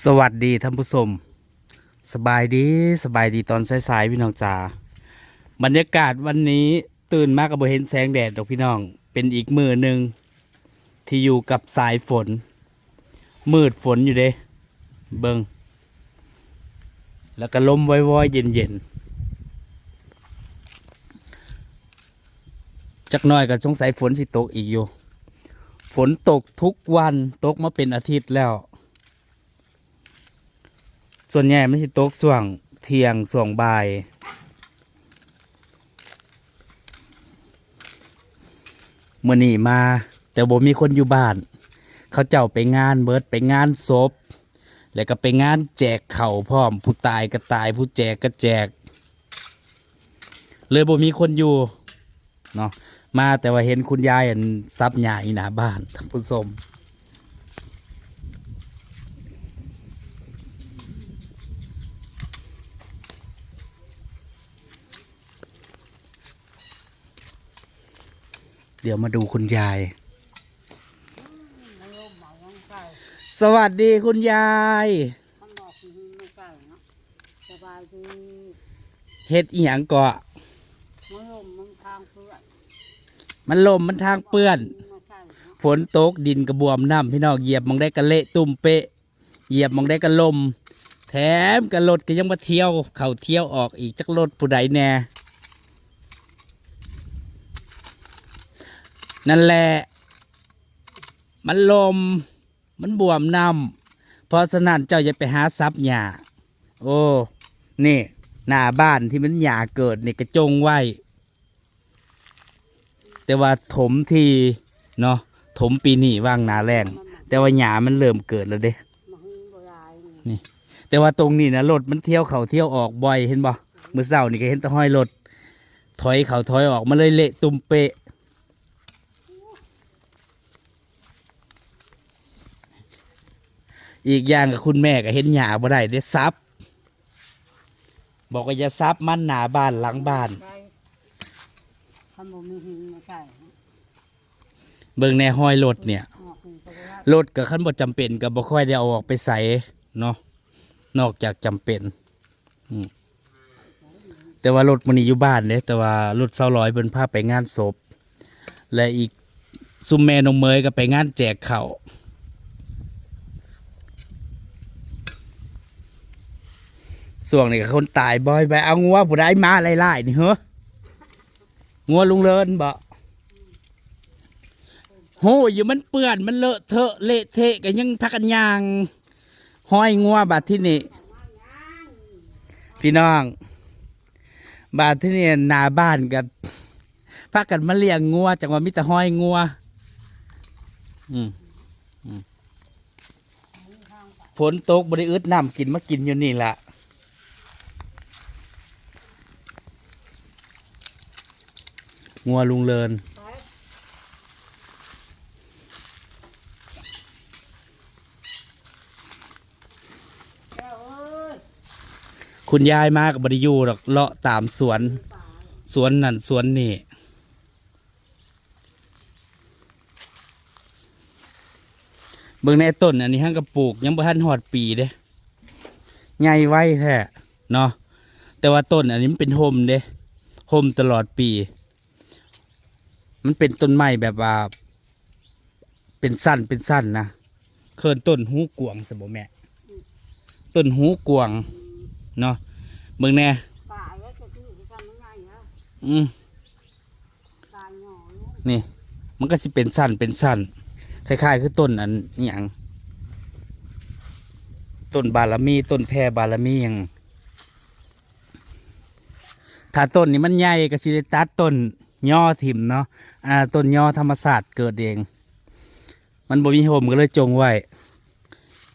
สวัสดีท่านผู้ชมสบายดีสบายดีตอนสายๆพี่น้องจ๋าบรรยากาศวันนี้ตื่นมากกับเห็นแสงแดดดอกพี่น้อง เป็นอีกมือหนึ่งที่อยู่กับสายฝน มืดฝนอยู่เด้เบิงแล้วก็ลมว้อยๆเย็นๆจักหน่อยก็สงสัยฝนสิตกอีกอยู่ ฝนตกทุกวันตกมาเป็นอาทิตย์แล้ว ส่วนใหญ่ไม่ใช่ตกส่วงเที่ยงส่วงบ่ายเมื่อนี่มา แต่บ่มีคนอยู่บ้าน เขาเจ้าไปงานเบิดไปงานศพ แล้วก็ไปงานแจกเข่าพร้อม ผู้ตายก็ตายผู้แจกก็แจก เลยบ่มีคนอยู่เนาะมาแต่ว่าเห็นคุณยายอันซับหญ้าอีหน้าบ้านท่านผู้ชม เดี๋ยวมาดูคุณยาย สวัสดีคุณยาย ข้างนอกมันไม่ใกล้เนาะสบายดีเฮ็ดอีหยังเกาะมือลมมึงทางเพื่อนมันลมมันทางเปื้อน ไม่ใช่เนาะฝนตกดินกระบวมน้ำพี่น้องเหยียบมองได้กระเละตุ่มเปะ เหยียบมองได้กระลม แถมกระรถก็ยังมาเที่ยว เข่าเที่ยวออกอีกจักรถผู้ใดแน่ นั่นแหละ มันลม มันบวมน้ำเพราะฉะนั้นเจ้าอย่าไปหาซับหญ้าโอ้ นี่ หน้าบ้านที่มันหญ้าเกิดนี่กระจงไว้ แต่ว่าถมทีเนาะ ถมปีนี้ว่างหนาแรงแต่ว่าหญ้ามันเริ่มเกิดแล้วเด้ นี่ แต่ว่าตรงนี้นะรถมันเที่ยวเขาเที่ยวออกบ่อยเห็นบ่เมื่อเช้านี่ก็เห็นตะห้อยรถถอยเขาถอยออกมาเลยเละตุ่มเปะ อีกอย่างกับคุณแม่ก็เห็นหญ้าบ่ได้ได้ซับ บอกว่าอย่าซับมันหนาบ้านหลังบ้านใช่ทำบ่มีหินไม่ใช่เบิ่งในห้อยรถเนี่ยออกหินก็ได้รถกับขั้นบ่จำเป็นก็บ่ค่อยได้เอาออกไปใส่เนาะนอกจากจำเป็นอืมแต่ว่ารถมันนี่อยู่บ้านเด้แต่ว่ารถเซาร้อยเพิ่นพาไปงานศพ และอีกซุมแม่นงเมยก็ไปงานแจกข้าว ส่วงนี้ก็คนตายบ่อยไปเอางัวผู้ใดมาไล่ๆนี่เหรองัวลุงเลินบ่โหอยู่มันเปื้อนมันเลอะเทอะเละเทะกันยังพักกันยางห้อยงัวบาดที่นี่ พี่น้อง บาดที่นี่หนาบ้านกับพักกันมาเลี้ยงงัวจังว่ามิต่ห้อยงัว อืมฝนตกบริอึดน้ำกินมากินอยู่นี่แหละ งัวลุงเลินคุณยายมากับบริยูหรอกเลาะตามสวน สวนนั่นสวนนี่เบิ่งในต้นอันนี้ห้างกระปลูก ยังบ่ทันหอดปีเด้ใหญ่ไว้แท้เนาะแต่ว่าต้นอันนี้มันเป็นโฮมเด้โฮมตลอดปี มันเป็นต้นไม้แบบว่า เป็นสั้นเป็นสั้นนะเคินต้นหูกวางสมบแม่ต้นหูกวางเนาะเบิ่งแน่อืมนี่ มันก็สิเป็นสั้นเป็นสั้นคล้ายๆ คือต้นอันอย่างต้นบารมีต้นแพรบารมีหยังถ้าต้นนี้มันใหญ่ก็สิได้ตัดต้นย่อถิ่มเนาะ อ่าต้นย่อธรรมศาสตร์เกิดเอง มันบ่มีโฮมก็เลยจงไว้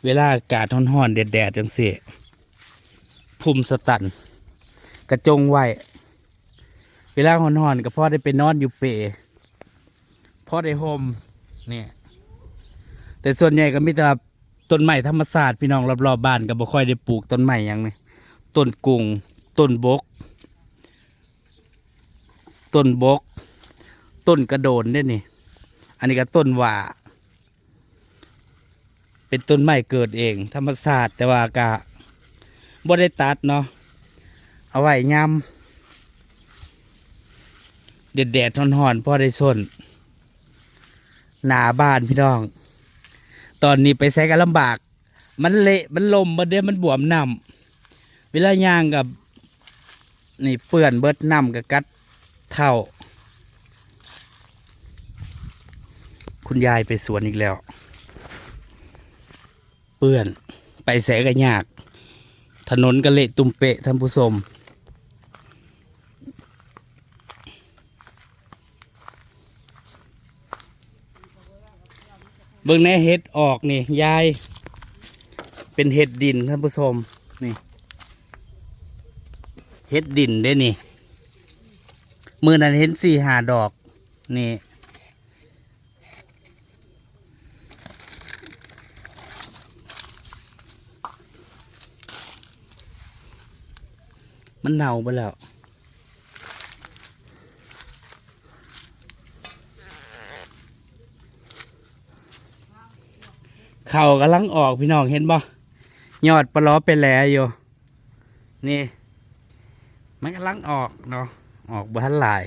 เวลาอากาศร้อนๆแดดๆจังซี่ภูมิสตันกระจงไว้ เวลาหอนๆก็พ่อได้ไปนอนอยู่เปพ่อได้โฮมเนี่ยแต่ส่วนใหญ่ก็มีแต่ต้นไม้ธรรมศาสตร์พี่น้องรอบๆบบ้านก็บ่ค่อยได้ปลูกต้นไม้หยังนี่ต้นกุงต้นบกต้นบก ต้นกระโดนเด้นี่ อันนี้ก็ต้นหว่า เป็นต้นไม้เกิดเอง ธรรมศาสตร์แต่ว่ากะบ่ได้ตัดเนาะ เอาไว้ยำแดดแดดๆร้อนพอได้ส้น หนาบ้านพี่น้อง ตอนนี้ไปใช้กันลำบาก มันเละ มันลมมันเดียวมันบวมน้ำเวลาย่างกับนี่เปื่อนเบิดน้ำกับกัดเท่า คุณยายไปสวนอีกแล้ว เปื่อน ไปแสกันยาก ถนนก็เละตุ่มเปะท่านผู้ชมเบิ่งแน่เห็ดออกนี่ยาย เป็นเห็ดดินท่านผู้ชมนี่เห็ดดินได้นี่มือนั้นเห็นสี่หาดอก นี่ มันเน่าไปแล้ว เข่ากำลังออกพี่น้องเห็นบ่ยอดปลาล้อไปแหลอยู่ นี่ มันกำลังออกเนาะ ออกบ้านหลาย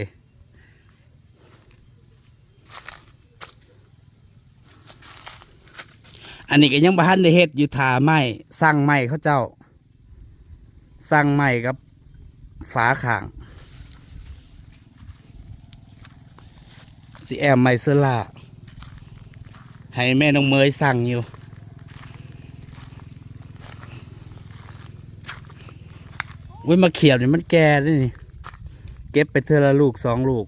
อันนี้ก็ยังบ้านได้เฮ็ดอยู่ถาไม้สร้างไม้เขาเจ้าสร้างไม้กับ ฝาข้างสิแอมไมเซอร่าให้แม่น้องเมยสั่งอยู่วิมาเขียบนี่มันแก่ด้วยนี่ เก็บไปเทอละลูกสองลูก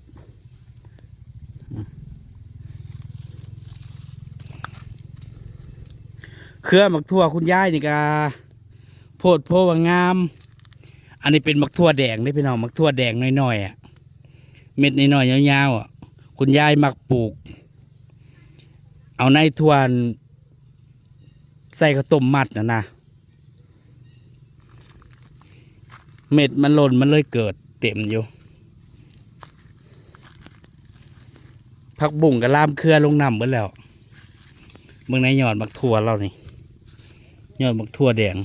เครื่อหมักทั่วคุณยายนี่กาโพดโพว่างาม อันนี้เป็นมักทั่วแดงนี่พี่น้องมักทั่วแดงน้อยๆอะเม็ดน้อยๆยาวๆอะคุณยายมักปลูก เอาในทวนใส่ข้าวต้มมัดนะนะเม็ดมันหล่นมันเลยเกิดเต็มอยู่ผักบุ่งกับล่ามเครือลงน้ำหมดแล้วเมืองในยอดมักทั่วเรานี่ยอดมักทั่วแดง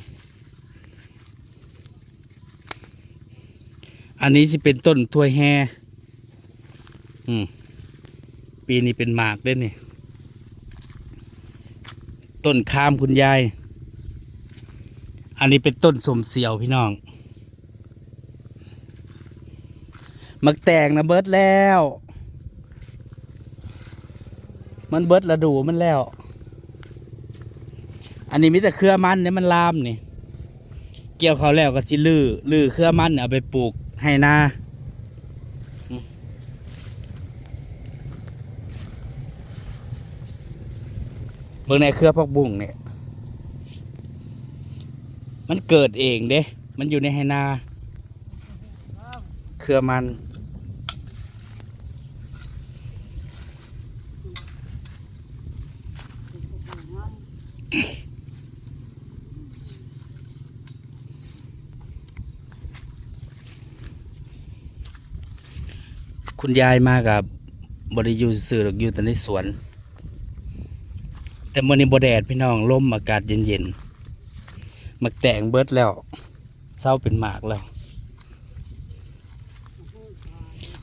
อันนี้สิเป็นต้นถ้วยแฮอืมปีนี้เป็นหมากด้นี่ ต้นข้ามคุณยาย อันนี้เป็นต้นสมเสียวพี่น้องมักแตงนะเบิร์ดแล้ว มันเบิร์ดระดูมันแล้ว อันนี้มีแต่เครือมันเนี่ยมันลามนี่ เกี่ยวเขาแล้วก็สิลือลือเครือมันเอาไปปลูก ให้นาอืมเบิ่งในเครือพักบุ้งเนี่ย มันเกิดเองเด้ มันอยู่ในไหนา เครือมัน คุณยายมากับบริยูสื่อหรอกอยู่แต่ในสวน แต่มื่อนี้บแดดพี่น้องลมอากาศเย็นๆมักแต่งเบิดแล้วเศร้าเป็นหมากแล้ว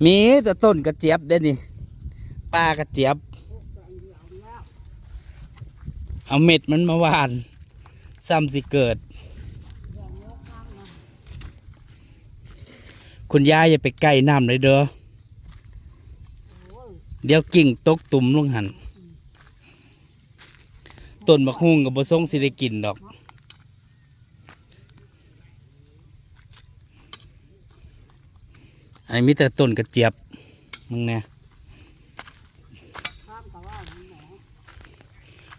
มีแต่ต้นกระเจี๊ยบเด้นี่ปลากระเจี๊ยบ เอาเม็ดมันมาหวานซ้ำสิเกิด คุณยายอย่าไปใกล้น้ำเลยเด้อ เดี๋ยวกิ่งตกตุ่มลงหันต้นมะฮุ่งกับบะซงสิได้กินดอก อันนี้มีแต่ต้นกระเจี๊ยบมึงเนี่ยข้ามกับว่า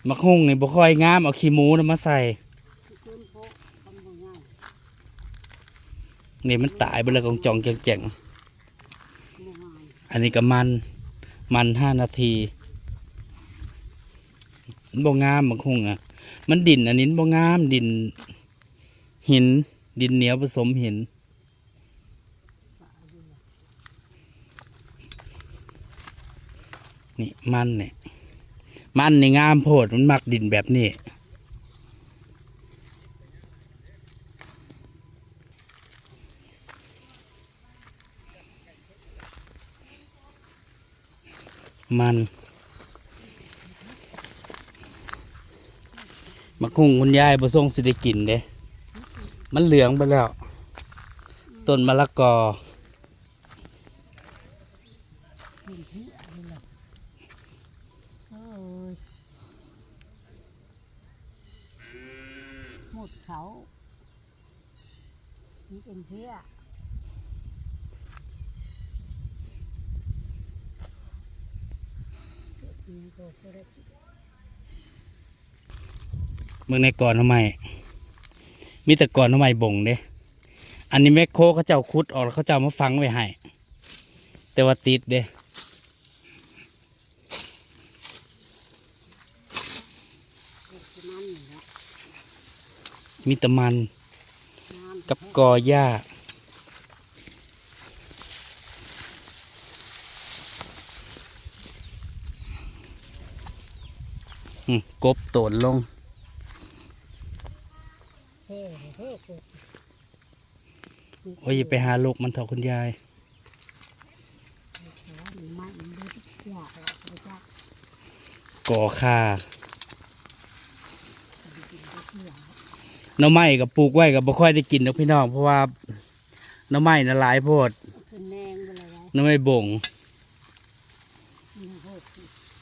หมอมะฮุ่งนี่บ่ค่อยงามเอาขี้หมูนะมาใส่นี่มันตายไปแล้วกองจองแจงๆง่ายๆอันนี้ก็มัน มันห้านาทีบ่งามบางคงอะ มันดินอันนี้บ่งามดิน หิน ดินเหนียวผสมหินนี่มันเนี่ยมันในงามโพดมันมักดินแบบนี้ มันมะคุงคุณยายบ่ส่งสิได้กินเด้มันเหลืองไปแล้ว ต้นมะละกอหมดเขานี่เป็นเพี้ย นี่ก็บ่ได้ เมืองในก่อนทำไมมีแต่ก่อนทำไมบ่งเด้อันนี้แมคโครเขาเจ้าคุดออกเขาเจ้ามาฟังไว้ให้แต่ว่าติดเด้มีแต่มันกับกอหญ้า กบโตนลงเท่เท่เกิดโอ้ยไปหาลูกมันเถอะคุณยายแต่ว่ามันไม่มันดูยากหรอกไม่ากก่อคาน้ำไม้กับปลูกไว้กับบ่ค่อยได้กินนะพี่น้องเพราะว่าน้ำไม้น่ะหลายโพดขึ้นแดงไปเลยไงหน้ำไม้บ่ง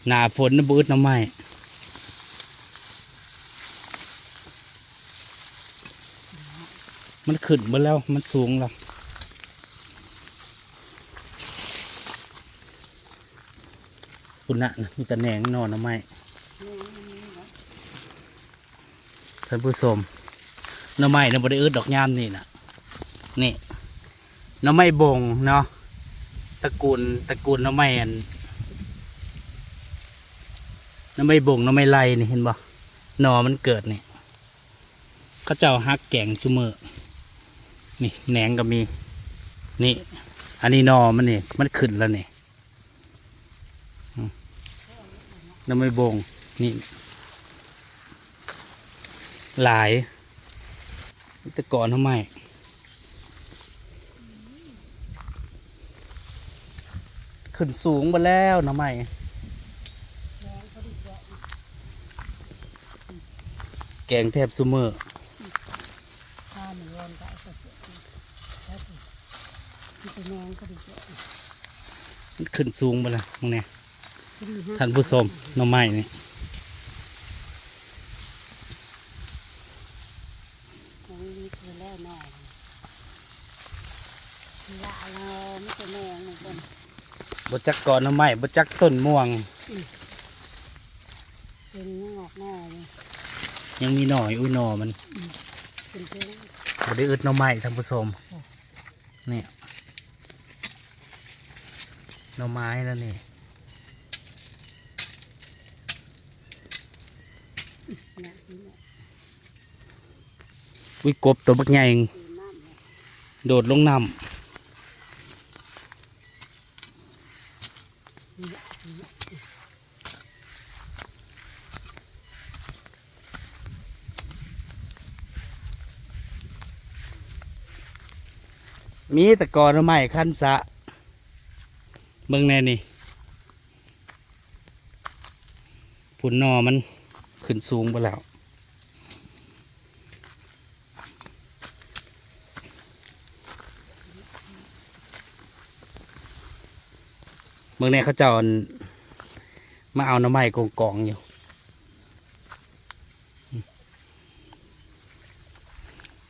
หนาฝนน่ะบืดน้ำไม้ มันขึ้นมาแล้วมันสูงแล้วคุณน่ะมีแต่แหนงนอนน้ำไม้ท่านผู้ชมน้ำไม้น่ะบ่ได้อึดดอกยามนี่น่ะนี่น้ำไม้บงเนาะตระกูลตระกูลน้ำไม้อันน้ำไม้บงน้ำไม้ไล่นี่เห็นบ่หนอมันเกิดนี่เขาเจ้าฮักแกงซุมือ นี่แหนงก็มี นี่ อันนี้นอมันนี่มันขึ้นแล้วนี่ยน้ำไม้บงนี่ หลายต่ก่อนทำไมขึ้นสูงมาแล้วนะไม่แดงเขาดีแดงแกงแทบซูเมอร์ ข้ามันร้อนก็เอาไปเสียแล้วสิมันจะแดงเขาดีแดง มัน ขึ้นสูงมาแล้วมึงเนี่ยขึ้มีห้ท่านผู้ชมหน้ำไม้นี่แดงนี่คือแล้วหน่อยละเราไม่จะแดงเหมือนกันบจักก่อนหน้ำไม้บจักต้นม่วงเป็นงอกหน่อยเลยยังมีหน่อยอุ้ยหน่อมันเป็นเพื่อนบได้อึดหน้ำไม้ท่านผู้ชมนี่ หน่อไม้แล้วนี่วิกบตัวบักใหญ่โดดลงน้ำมีแต่กอนใหม้ขั้นสะ เบิ่งแน่นี่ผุนนอมันขึ้นสูงไปแล้วเมืองในเขาจอนมาเอาน้ำไม้กองกองอยู่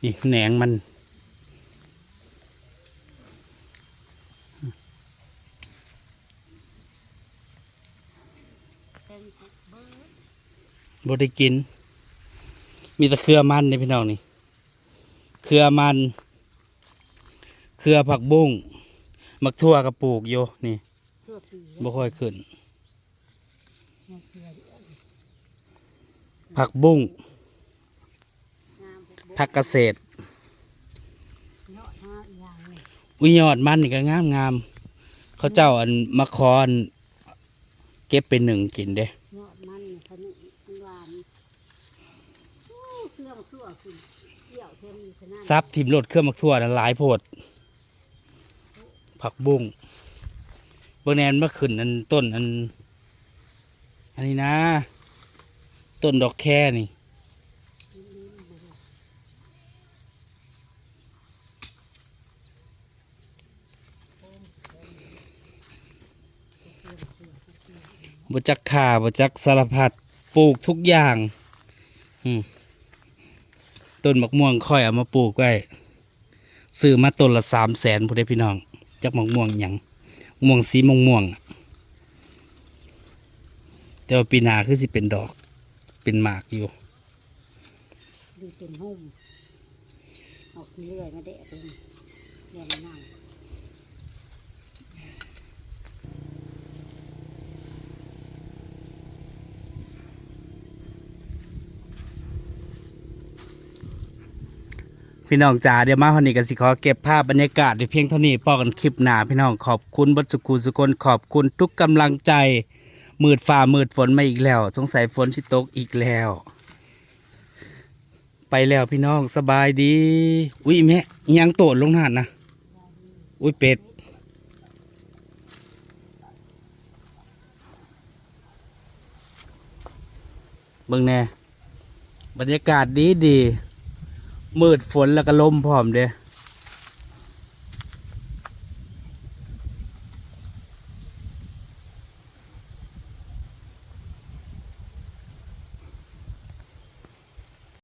นี่แหนงมันเบิร์ ดบ่ได้กิน มีแต่เครือมันนี่พี่น้องนี่ เครือมัน เครือผักบุ้งมักทั่วกระปลูกอยู่นี่เพื่อปีบ่ค่อยขึ้นเนี่ยเพื่อผักบุ้งงามพวกผักเกษตรเนาะห้าอย่างเลยวิยอดมันนี่ก็งามงามๆเขาเจ้าอันมาคอนเก็บเป็นหนึ่งกินเด้ เนาะมันขนุนมันหวานโอ้เครื่องเครื่องคือเกี่ยวเทมอยู่ขนาด ซับทิมรถเครื่องมักทั่วนั้นหลายโพด ผักบุ้งเบอร์แนนเมื่อขึ้นอันต้นอัน อันนี้นะ ต้นดอกแค่นี่บจักขาบจักสารพัดปลูกทุกอย่าง อืม ต้นมะม่วงค่อยเอามาปลูกไว้ซื้อมาต้นละสามแสนผู้ใดพี่น้องจากมะม่วงหยังม่วงสีม่วงม่วงแต่ว่าปีนาคือสิเป็นดอก เป็นหมากอยู่ดูเป็นหุ่มออกเรื่อยมาเดะตรงเรียนนั่ง พี่น้องจ๋าเดี๋ยวมาคนนี้ก็สิขอเก็บภาพบรรยากาศในเพียงเท่านี้พอกันคลิปหน้าพี่น้องขอบคุณบัดสุกูสุคนขอบคุณทุกกำลังใจ มืดฟ้ามืดฝนมาอีกแล้ว สงสัยฝนชิตกอีกแล้ว ไปแล้วพี่น้องสบายดี อุ้ยแม่ยังโตดลงหนานนะอุ้ยเป็ดเบิ่งแน่บรรยากาศดีดี มืดฝนแล้วก็ลมพร้อมเด้